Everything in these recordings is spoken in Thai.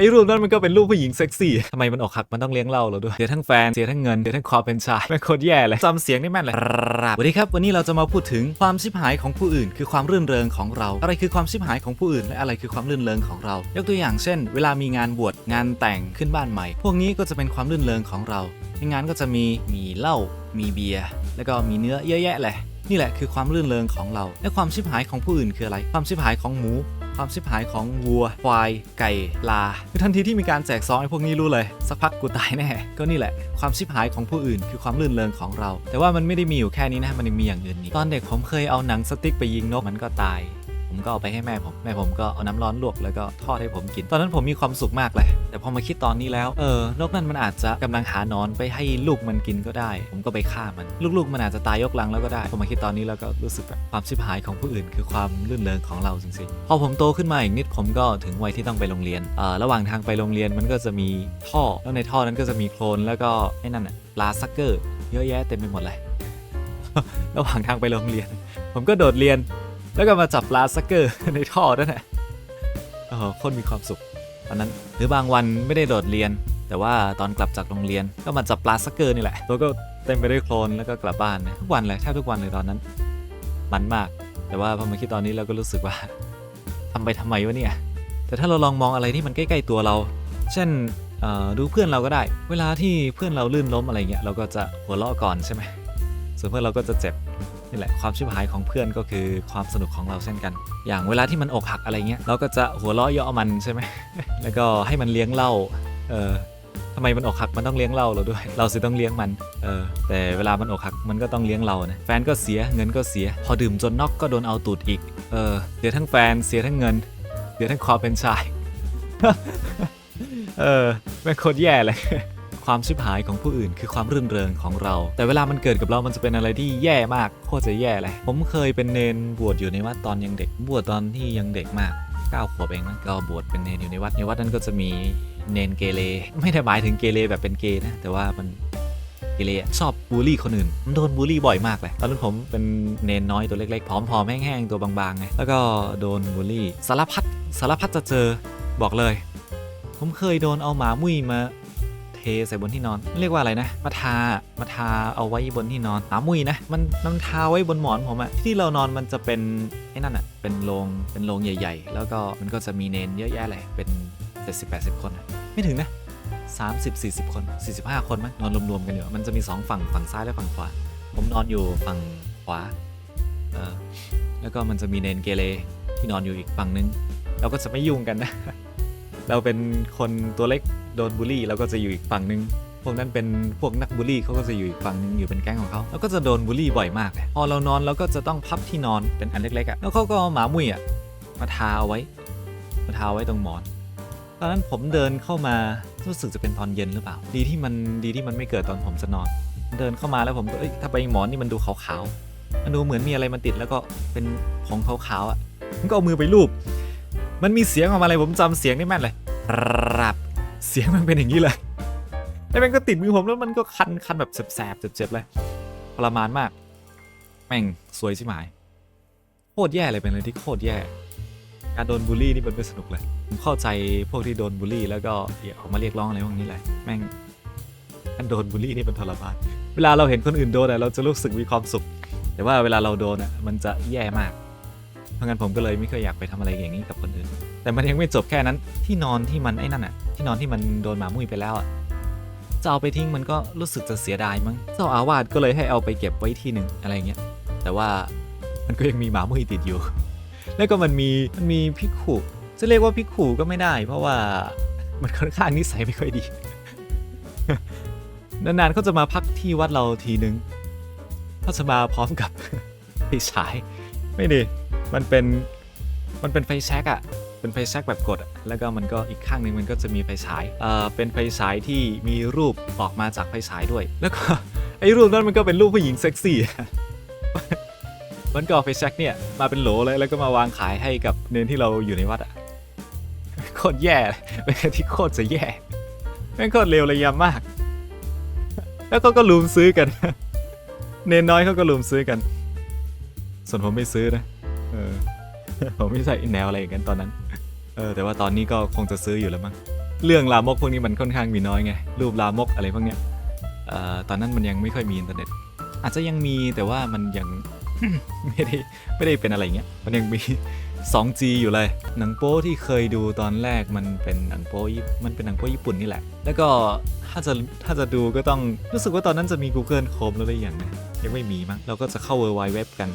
ไอ้รูปนั้นมันก็เป็นรูปผู้หญิงเซ็กซี่ทำไมมันออกหักมันต้องเลี้ยงเหล้าเราด้วยเสียทั้งแฟนเสียทั้งเงินเสียทั้งความเป็นชายแม่งโคตรแย่เลยจำเสียงได้แม่นเลยสวัสดีครับวันนี้เราจะมาพูดถึงความชิบหายของผู้อื่น คือความรื่นเริงของเรา อะไรคือความชิบหายของผู้อื่นและอะไรคือความรื่นเริงของเรา ยกตัวอย่างเช่น เวลามีงานบวชงานแต่งขึ้นบ้านใหม่ พวกนี้ก็จะเป็นความรื่นเริงของเราในงานก็จะมีมีเหล้ามีเบียร์แล้วก็มีเนื้อเยอะแยะเลยนี่แหละคือความรื่นเริงของเรา และความชิบหายของผู้อื่นคืออะไร ความชิบหายของหมู ความชิบหายของวัวควายไก่ลาคือทันทีที่มีการแจกซองไอ้พวกนี้รู้เลย สักพักกูตายแน่ ก็นี่แหละความชิบหายของผู้อื่น คือความลื่นเริงของเรา แต่ว่ามันไม่ได้มีอยู่แค่นี้นะมันยังมีอย่างอื่นอีกตอนเด็กผมเคยเอาหนังสติ๊กไปยิงนกมันก็ตาย ผมก็เอาไปให้แม่ผม แม่ผมก็เอาน้ำร้อนลวกแล้วก็ทอดให้ผมกิน ตอนนั้นผมมีความสุขมากเลย แต่พอมาคิดตอนนี้แล้ว เออนกนั่นมันอาจจะกำลังหานอนไปให้ลูกมันกินก็ได้ ผมก็ไปฆ่ามัน ลูกๆ มันอาจจะตายยกลังแล้วก็ได้พอมาคิดตอนนี้แล้วก็รู้สึกแบบความชิบหายของผู้อื่น คือความลื่นเริงของเราจริงๆ พอผมโตขึ้นมาอีกนิดผมก็ถึงวัยที่ต้องไปโรงเรียนเอ่อระหว่างทางไปโรงเรียนมันก็จะมีท่อ แล้วในท่อนั้นก็จะมีโคลนแล้วก็ไอ้นั่นน่ะปลาซักเกอร์ เยอะแยะเต็มไปหมดเลย ระหว่างทางไปโรงเรียน ผมก็โดดเรียน แล้วก็มาจับปลาซักเกอร์ในท่อนั่นะโอ้โหคนมีความสุขตอนนั้นหรือบางวันไม่ได้โดดเรียน แต่ว่าตอนกลับจากโรงเรียนก็มาจับปลาซักเกอร์นี่แหละตัวก็เต็มไปด้วยโคลนแล้วก็กลับบ้านนะทุกวันเลยแทบทุกวันเลยตอนนั้น มันมาก แต่ว่าพอมาคิดตอนนี้เราก็รู้สึกว่าทำไปทำไมวะเนี่ย แต่ถ้าเราลองมองอะไรที่มันใกล้ๆตัวเรา เช่นดูเพื่อนเราก็ได้ เวลาที่เพื่อนเราลื่นล้มอะไรเงี้ยเราก็จะหัวเราะก่อนใช่ไหมส่วนเพื่อนเราก็จะเจ็บ นี่แหละความชิบหายของเพื่อนก็คือความสนุกของเราเช่นกัน อย่างเวลาที่มันอกหักอะไรเงี้ยเราก็จะหัวเราะเยาะมันใช่ไหมแล้วก็ให้มันเลี้ยงเหล้าเออทำไมมันอกหักมันต้องเลี้ยงเหล้าเราด้วย เราสิต้องเลี้ยงมันเออแต่เวลามันอกหักมันก็ต้องเลี้ยงเรานะแฟนก็เสียเงินก็เสีย พอดื่มจนน็อกก็โดนเอาตูดอีกเออเสียทั้งแฟนเสียทั้งเงินเสียทั้งความเป็นชาย เออแม่โคตรแย่เลย ความชิบหายของผู้อื่น คือความรื่นเริงของเรา แต่เวลามันเกิดกับเรามันจะเป็นอะไรที่แย่มากโคตรจะแย่เลยผมเคยเป็นเนนบวชอยู่ในวัดตอนยังเด็ก บวชตอนที่ยังเด็กมาก9ขวบเองมั้งก็บวชเป็นเนนอยู่ในวัดในวัดนั้นก็จะมีเนนเกเรไม่ได้หมายถึงเกเรแบบเป็นเกย์นะแต่ว่ามันเกเรชอบบูลลี่คนอื่นผมโดนบูลลี่บ่อยมากเลยตอนนั้นผมเป็นเนนน้อยตัวเล็กๆผอมๆแห้งๆตัวบางๆไงแล้วก็โดนบูลลี่สารพัดสารพัดจะเจอบอกเลย ผมเคยโดนเอาหมามุ้ยมา เทใส่บนที่นอน เรียกว่าอะไรนะ มาทา มาทาเอาไว้บนที่นอนหามุยนะ มันมันทาไว้บนหมอนผมอะที่เรานอนมันจะเป็นไอ้นั่นอะเป็นโรงเป็นโรงใหญ่ ๆ แล้วก็มันก็จะมีเนนเยอะแยะเลยเป็น 70-80 คนอะไม่ถึงนะ30-40 คน 45 คนมั้งนอนรวมๆกันอยู่มันจะมี 2 ฝั่งฝั่งซ้ายและฝั่งขวา ผมนอนอยู่ฝั่งขวาเออแล้วก็มันจะมีเนนเกเรที่นอนอยู่อีกฝั่งนึง เราก็จะไม่ยุ่งกันนะ เราเป็นคนตัวเล็กโดนบูลลี่เราก็จะอยู่อีกฝั่งนึงพวกนั้นเป็นพวกนักบูลลี่เขาก็จะอยู่อีกฝั่งนึงอยู่เป็นแก๊งของเขาแล้วก็จะโดนบูลลี่บ่อยมากเลยพอเรานอนเราก็จะต้องพับที่นอนเป็นอันเล็กๆอะแล้วเขาก็หมามุ้ยอะมาทาเอาไว้ มาทาไว้ตรงหมอนตอนนั้นผมเดินเข้ามารู้สึกจะเป็นตอนเย็นหรือเปล่า ดีที่มันดีที่มันไม่เกิดตอนผมจะนอน เดินเข้ามาแล้วผมก็เอ้ยถ้าไปหมอนนี่มันดูขาวๆมันดูเหมือนมีอะไรมันติดแล้วก็เป็นของขาวๆอะผมก็เอามือไปลูบมันมีเสียงออกมาอะไรผมจำเสียงได้แม่นเลย รับ เสียงมันเป็นอย่างนี้เลยแล้วมันก็ติดมือผมแล้วมันก็คันคันแบบแสบๆเจ็บๆเลยทรมานมาก แม่งสวยชิบหาย โคตรแย่เลยเป็นอะไรที่โคตรแย่ การโดนบูลลี่นี่มันไม่สนุกเลย ผมเข้าใจพวกที่โดนบูลลี่ แล้วก็อย่าออกมาเรียกร้องอะไรพวกนี้เลยแม่งการโดนบูลลี่นี่เป็นทรมาน เวลาเราเห็นคนอื่นโดนเราจะรู้สึกมีความสุข แต่ว่าเวลาเราโดนอะมันจะแย่มาก เพราะงั้นผมก็เลยไม่เคยอยากไปทำอะไรอย่างนี้กับคนอื่น แต่มันยังไม่จบแค่นั้นที่นอนที่มันไอ้นั่นอะที่นอนที่มันโดนหมามุ้ยไปแล้วอะจะเอาไปทิ้งมันก็รู้สึกจะเสียดายมั้งเจ้าอาวาสก็เลยให้เอาไปเก็บไว้ที่หนึ่งอะไรเงี้ยแต่ว่ามันก็ยังมีหมามุ้ยติดอยู่ แล้วก็มันมีมันมีพิกขุจะเรียกว่าพิกขุก็ไม่ได้ เพราะว่ามันค่อนข้างนิสัยไม่ค่อยดีนานๆเขาจะมาพักที่วัดเราทีนึงเขาจะมาพร้อมกับไฟฉาย ไม่ดีมันเป็นมันเป็นไฟแช็กอะ เป็นไฟแช็กแบบกด แล้วก็มันก็อีกข้างหนึ่งมันก็จะมีไฟฉายเอ่อเป็นไฟฉายที่มีรูปออกมาจากไฟฉายด้วย แล้วก็ไอ้รูปนั้นมันก็เป็นรูปผู้หญิงเซ็กซี่มันก็เอาไฟแช็กเนี่ยมาเป็นโหลเลยแล้วก็มาวางขายให้กับเนนที่เราอยู่ในวัดอะโคตรแย่เลยเป็นที่โคตรจะแย่แม่งโคตรเลวระยำมาก แล้วก็ก็ลุมซื้อกัน เนนน้อยเขาก็ลุมซื้อกัน ส่วนผมไม่ซื้อนะ เออ ผมไม่ใส่แนวอะไรอย่างนั้นตอนนั้น ออแต่ว่าตอนนี้ก็คงจะซื้ออยู่แล้วมั้งเรื่องลามกพวกนี้มันค่อนข้างมีน้อยไงรูปลามกอะไรพวกเนี้ยเอ่อตอนนั้นมันยังไม่ค่อยมีอินเทอร์เน็ต อาจจะยังมีแต่ว่ามันยัง ไม่ได้ไม่ได้เป็นอะไรเงี้ยมันยังมี 2G อยู่เลย หนังโป๊ที่เคยดูตอนแรกมันเป็นหนังโป๊ญี่มันเป็นหนังโป๊ญี่ปุ่นนี่แหละ แล้วก็ถ้าจะถ้าจะดูก็ต้องรู้สึกว่าตอนนั้นจะมี Google Chrome แล้วหรือยังนะยังไม่มีมั้งเราก็จะเข้า w w w กัน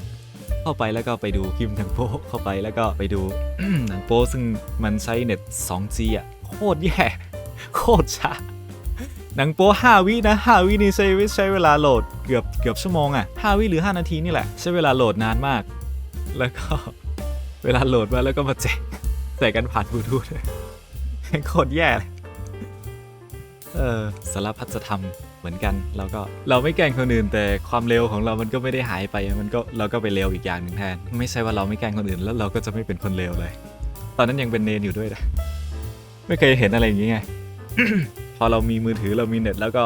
เข้าไปแล้วก็ไปดูพิมหนังโป๊เข้าไปแล้วก็ไปดูหนังโป๊ซึ่งมันใช้เน็ต 2G อะโคตรแย่โคตรช้าหนังโป๊5วินะ5วินี่ใช้ใช้เวลาโหลดเกือบเกือบชั่วโมงอะ5วิหรือ 5 นาทีนี่แหละ ใช้เวลาโหลดนานมาก แล้วก็เวลาโหลดมาแล้วก็มาแจกแจกกันผ่านบลูทูธโคตรแย่เลยเออสารพัดจะทำ เหมือนกันเราก็เราไม่แกล้งคนอื่น แต่ความเร็วของเรามันก็ไม่ได้หายไปมันก็เราก็ไปเร็วอีกอย่างหนึ่งแทน ไม่ใช่ว่าเราไม่แกล้งคนอื่น แล้วเราก็จะไม่เป็นคนเร็วเลย ตอนนั้นยังเป็นเนนอยู่ด้วยนะไม่เคยเห็นอะไรอย่างงี้ไงพอเรามีมือถือเรามีเน็ตแล้วก็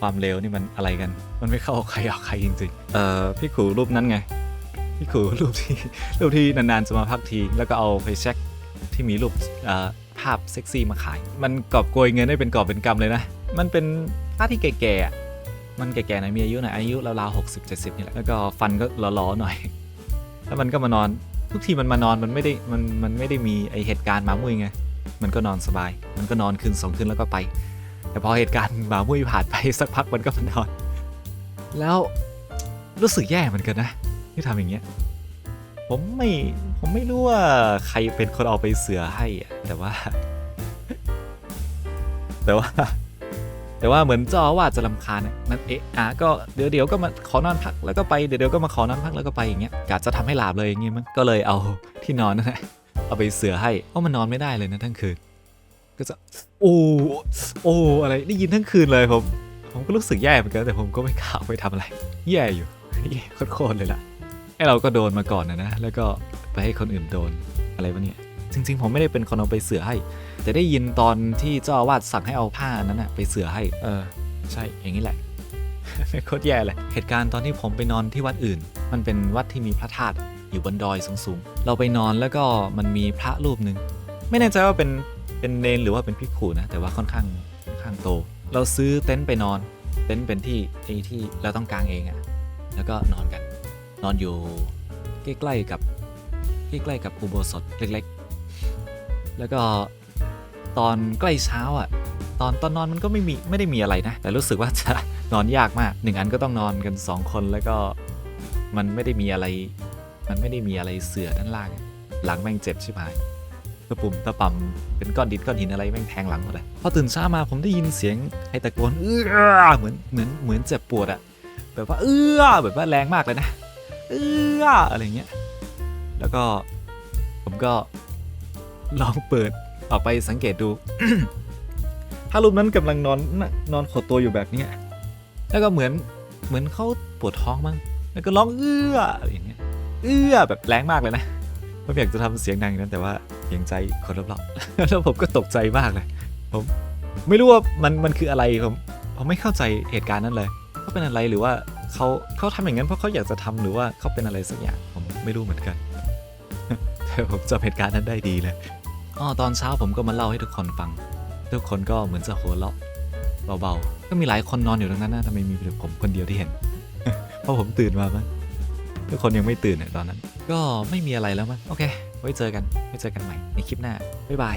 ความเร็วนี่มันอะไรกัน มันไม่เข้าใครออกใครจริงๆเอ่อพี่ขู่รูปนั้นไงพี่ขู่รูปที่รูปที่นานๆจะมาพักที แล้วก็เอาไปเช็คที่มีรูปภาพเซ็กซี่มาขาย มันกอบโกยเงินได้เป็นกอบเป็นกำเลยนะ มันเป็นาที่แก่ๆมันแก่ๆหน่อยมีอายุหน่อยอายุราวๆหกสิบเจ็ดสิบนี่แหละแล้วก็ฟันก็หล่อๆหน่อย แล้วมันก็มานอนทุกทีมันมานอนมันไม่ได้มันมันไม่ได้มีไอเหตุการณ์หมามุ้ยไงมันก็นอนสบาย มันก็นอนคืนสองคืนแล้วก็ไป แต่พอเหตุการณ์หมามุ้ยผ่านไปสักพักมันก็มานอน แล้วรู้สึกแย่เหมือนกันนะที่ทำอย่างเงี้ยผมไม่ผมไม่รู้ว่าใครเป็นคนเอาไปเสือให้อะแต่ว่า แต่ว่า แต่ว่าเหมือนเจ้าอาว่าสจะลำคาญอะมันเอะอะก็เดี๋ยวเดี๋ยวก็มาขอนอนพักแล้วก็ไปเดี๋ยวเดี๋ยวก็มาขอนอนพักแล้วก็ไปอย่างเงี้ยกะจะทำให้หลับเลยอย่างเงี้ยมั้งก็เลยเอาที่นอนนั่นแหละเอาไปเสือให้เพราะมันนอนไม่ได้เลยนะทั้งคืน ก็จะโอ้โอ้อะไรได้ยินทั้งคืนเลยผมผมก็รู้สึกแย่เหมือนกันแต่ผมก็ไม่กล้าไปทำอะไร แย่อยู่แย่โคตรเลยล่ะไอเราก็โดนมาก่อนนะนะแล้วก็ไปให้คนอื่นโดนอะไรวะเนี่ย จริง ๆ ผมไม่ได้เป็นคนเอาไปเสือให้ แต่ได้ยินตอนที่เจ้าอาวาสสั่งให้เอาผ้านั้นนะไปเสือให้ เออ ใช่อย่างนี้แหละโคตรแย่เลย เหตุการณ์ตอนที่ผมไปนอนที่วัดอื่น มันเป็นวัดที่มีพระธาตุอยู่บนดอยสูงๆ เราไปนอนแล้วก็มันมีพระรูปหนึ่งไม่แน่ใจว่าเป็นเป็นเนนหรือว่าเป็นพิกขุนะแต่ว่าค่อนข้างค่อนข้างโต เราซื้อเต็นท์ไปนอน เต็นท์เป็นที่ไอ้ที่เราต้องกางเองอะแล้วก็นอนกัน นอนอยู่ใกล้ๆกับใกล้ๆกับอุโบสถเล็กๆ แล้วก็ตอนใกล้เช้าอะ ตอนตอนนอนมันก็ไม่มีไม่ได้มีอะไรนะ แต่รู้สึกว่าจะนอนยากมากหนึ่งอันก็ต้องนอนกันสองคนแล้วก็มันไม่ได้มีอะไร มันไม่ได้มีอะไรเสือด้านล่าง หลังแม่งเจ็บชิบหายตะปุ่มตะป่ำเป็นก้อนดินก้อนหินอะไรแม่งแทงหลังหมดเลยพอตื่นเช้ามาผมได้ยินเสียงไอ้ตะโกนเอื้อเหมือนเหมือนเหมือนเจ็บปวดอะแบบว่าเอื้อแบบว่าแรงมากเลยนะเอื้ออะไรเงี้ยแล้วก็ผมก็ ลองเปิดออกไปสังเกตดู ถ้ารูปนั้นกำลังนอนนอนขดตัวอยู่แบบเนี้ยแล้วก็เหมือนเหมือนเขาปวดท้องมั้งแล้วก็ร้องเอื้ออะไรอย่างเงี้ยเอื้อแบบแรงมากเลยนะผมอยากจะทำเสียงดังนั้นแต่ว่าเกรงใจคนรอบๆแล้วผมก็ตกใจมากเลย ผมไม่รู้ว่ามันมันคืออะไรผมผมไม่เข้าใจเหตุการณ์นั้นเลยเขาเป็นอะไรหรือว่าเขาเขาทำอย่างนั้นเพราะเขาอยากจะทำหรือว่าเขาเป็นอะไรสักอย่างผมไม่รู้เหมือนกันแต่ผมจำเหตุการณ์นั้นได้ดีเลย อ๋อตอนเช้าผมก็มาเล่าให้ทุกคนฟัง ทุกคนก็เหมือนจะหัวเราะเบาๆ ก็มีหลายคนนอนอยู่ตรงนั้นนะทำไมมีแต่ผมคนเดียวที่เห็น เพราะผมตื่นมามั้งทุกคนยังไม่ตื่นเนี่ยตอนนั้น ก็ไม่มีอะไรแล้วมั้งโอเค ไว้เจอกัน ไว้เจอกันใหม่ในคลิปหน้า บ๊ายบาย